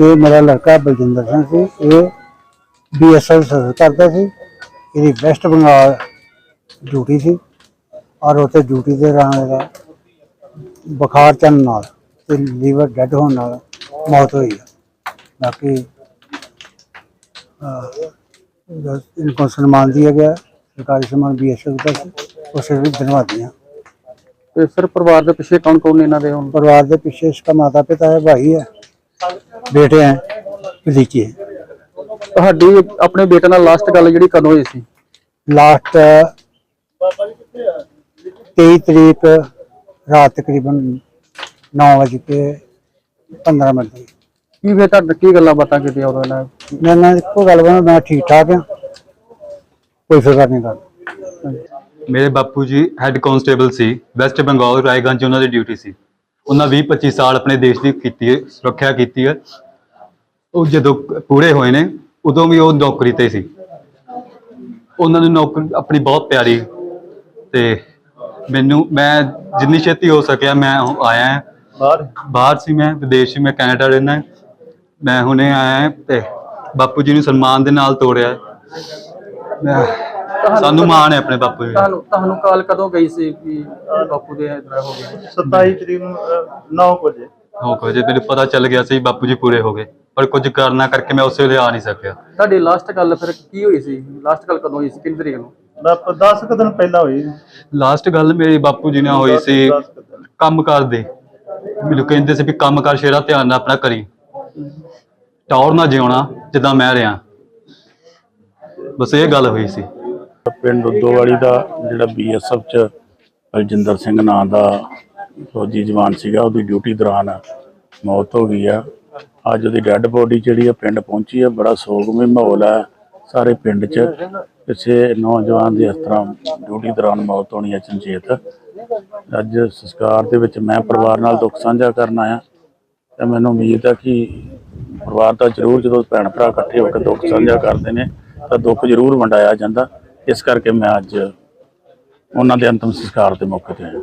ਇਹ ਮੇਰਾ ਲੜਕਾ ਬਲਜਿੰਦਰ ਸਿੰਘ ਸੀ ਇਹ ਬੀਐਸਐਲ ਸਰਵਿਸ ਕਰਦਾ ਸੀ ਇਹਦੀ ਵੈਸਟ ਬੰਗਾਲ ਡਿਊਟੀ ਸੀ ਔਰ ਉੱਥੇ ਡਿਊਟੀ ਦੇ ਰਾਣੇ ਦਾ ਬੁਖਾਰ ਚੰਨ ਨਾਲ ਤੇ ਲੀਵਰ ਡੈੱਡ ਹੋਣ ਨਾਲ ਮੌਤ ਹੋਈ ਬਾਕੀ ਇਹਨਾਂ ਨੂੰ ਸਨਮਾਨ ਦਿੱਤਾ ਗਿਆ ਸਰਕਾਰੀ ਸਨਮਾਨ ਬੀਐਸਐਲ ਦਾ ਸੀ ਉਸੇ ਵੀ ਧੰਨਵਾਦੀਆਂ ਤੇ ਸਰ ਪਰਿਵਾਰ ਦੇ ਪਿੱਛੇ ਕੌਣ ਕੌਣ ਇਹਨਾਂ ਦੇ ਹੁਣ? ਪਰਿਵਾਰ ਦੇ ਪਿੱਛੇ ਇਸਕਾ ਮਾਤਾ ਪਿਤਾ ਹੈ ਭਾਈ ਹੈ। बेटे हैं भतीजे हैं ਤੁਹਾਡੀ ਆਪਣੇ ਬੇਟੇ ਨਾਲ ਲਾਸਟ ਗੱਲ ਜਿਹੜੀ ਕਦੋਂ ਹੋਈ ਸੀ लास्ट तेईस तरीक रात तकरीबन नौ बज के पंद्रह मिनट की ਕੀ ਫਿਰ ਤੁਹਾਡੇ ਕੀ ਗੱਲਾਂ ਬਾਤਾਂ ਕੀਤੀਆਂ ਉਦੋਂ ਇਹਨਾਂ ਨੇ? मैं ना को गल बना मैं ठीक ठाक हाँ कोई फिक्र नहीं कर ਮੇਰੇ ਬਾਪੂ ਜੀ ਹੈੱਡ ਕਾਂਸਟੇਬਲ ਸੀ ਵੈਸਟ ਬੰਗਾਲ ਰਾਏਗੰਜ 'ਚ ਉਹਨਾਂ ਦੀ ਡਿਊਟੀ ਸੀ ਉਹਨਾਂ 20 25 ਸਾਲ ਆਪਣੇ ਦੇਸ਼ ਦੀ ਕੀਤੀ ਹੈ ਸੁਰੱਖਿਆ ਕੀਤੀ ਹੈ। ਉਹ ਜਦੋਂ ਪੂਰੇ ਹੋਏ ਨੇ ਉਦੋਂ ਵੀ ਉਹ ਨੌਕਰੀ ਤੇ ਸੀ। ਉਹਨਾਂ ਨੂੰ ਨੌਕਰੀ ਆਪਣੀ ਬਹੁਤ ਪਿਆਰੀ ਤੇ ਮੈਨੂੰ ਮੈਂ ਜਿੰਨੀ ਛੇਤੀ ਹੋ ਸਕਿਆ ਮੈਂ ਆਇਆ ਹਾਂ। ਬਾਹਰ? ਬਾਹਰ ਸੀ ਮੈਂ ਵਿਦੇਸ਼ ਸੀ ਮੈਂ ਕੈਨੇਡਾ ਰਹਿੰਦਾ ਮੈਂ ਹੁਣੇ ਆਇਆ ਤੇ ਬਾਪੂ ਜੀ ਨੂੰ ਸਨਮਾਨ ਦੇ ਨਾਲ ਤੋੜਿਆ। ਮੈਂ- ਸਾਨੂੰ ਮਾਣ ਹੈ ਆਪਣੇ ਬਾਪੂ ਜੀ। ਤੁਹਾਨੂੰ ਤੁਹਾਨੂੰ ਕਾਲ ਕਦੋਂ ਗਈ ਸੀ ਕਿ ਬਾਪੂ ਦੇ ਇਦਾਂ ਹੋ ਗਿਆ 27 ਤਰੀਕ ਨੂੰ 9 ਵਜੇ। ਹੋ ਜੇ ਮੈਨੂੰ ਪਤਾ ਚੱਲ ਗਿਆ ਸੀ ਬਾਪੂ ਜੀ ਪੂਰੇ ਹੋ ਗਏ। ਪਰ ਕੁਝ ਕਰਨਾ ਕਰਕੇ ਮੈਂ ਉਸੇ ਵੇਲੇ ਆ ਨਹੀਂ ਸਕਿਆ। ਤੁਹਾਡੀ ਲਾਸਟ ਗੱਲ ਫਿਰ ਕੀ ਹੋਈ ਸੀ? ਲਾਸਟ ਗੱਲ ਕਦੋਂ ਹੋਈ ਸੀ? ਕਿੰਨੀ ਤਰੀਕ ਨੂੰ? 10 ਕੁ ਦਿਨ ਪਹਿਲਾਂ ਹੋਈ। ਲਾਸਟ ਗੱਲ ਮੇਰੀ ਬਾਪੂ ਜੀ ਨਾਲ ਹੋਈ ਸੀ ਦਸ ਕੁ ਦਿਨ। ਕੰਮ ਕਰਦੇ ਮੈਨੂੰ ਕਹਿੰਦੇ ਸੀ ਵੀ ਕੰਮ ਕਰ ਸ਼ੇਰਾ ਧਿਆਨ ਨਾਲ ਆਪਣਾ ਕਰੀ। ਟੌਰ ਨਾ ਜਿਉਣਾ ਜਿੱਦਾਂ ਮੈਂ ਰਿਆਂ ਬਸ ਇਹ ਗੱਲ ਹੋਈ ਸੀ। ਪਿੰਡ ਉਦੋਵਾਲੀ ਦਾ ਜਿਹੜਾ ਬੀਐਸਐਫ ਚ ਬਲਜਿੰਦਰ ਸਿੰਘ ਨਾਂ ਦਾ ਫੌਜੀ ਜਵਾਨ ਸੀਗਾ, ਉਹਦੀ ਡਿਊਟੀ ਦੌਰਾਨ ਮੌਤ ਹੋ ਗਈ ਆ। ਅੱਜ ਉਹਦੀ ਡੈੱਡ ਬੋਡੀ ਜਿਹੜੀ ਆ ਪਿੰਡ ਪਹੁੰਚੀ ਆ, ਬੜਾ ਸੋਗਮਈ ਮਾਹੌਲ ਆ ਸਾਰੇ ਪਿੰਡ 'ਚ। ਕਿਸੇ ਨੌਜਵਾਨ ਦੀ ਇਸ ਤਰ੍ਹਾਂ ਡਿਊਟੀ ਦੌਰਾਨ ਮੌਤ ਹੋਣੀ ਹੈ ਚੰਚੇਤ ਅੱਜ ਸੰਸਕਾਰ ਦੇ ਵਿੱਚ ਮੈਂ ਪਰਿਵਾਰ ਨਾਲ ਦੁੱਖ ਸਾਂਝਾ ਕਰਨ ਆਇਆ। ਤੇ ਮੈਨੂੰ ਉਮੀਦ ਹੈ ਕਿ ਪਰਿਵਾਰ ਦਾ ਜ਼ਰੂਰ ਜਦੋਂ ਭੈਣ ਭਰਾ ਇਕੱਠੇ ਹੋ ਕੇ ਦੁੱਖ ਸਾਂਝਾ ਕਰਦੇ ਨੇ, ਤਾਂ ਦੁੱਖ ਜ਼ਰੂਰ ਵੰਡਾਇਆ ਜਾਂਦਾ। ਇਸ ਕਰਕੇ ਮੈਂ ਅੱਜ ਉਹਨਾਂ ਦੇ ਅੰਤਮ ਸੰਸਕਾਰ ਦੇ ਮੌਕੇ ਤੇ ਆਇਆ।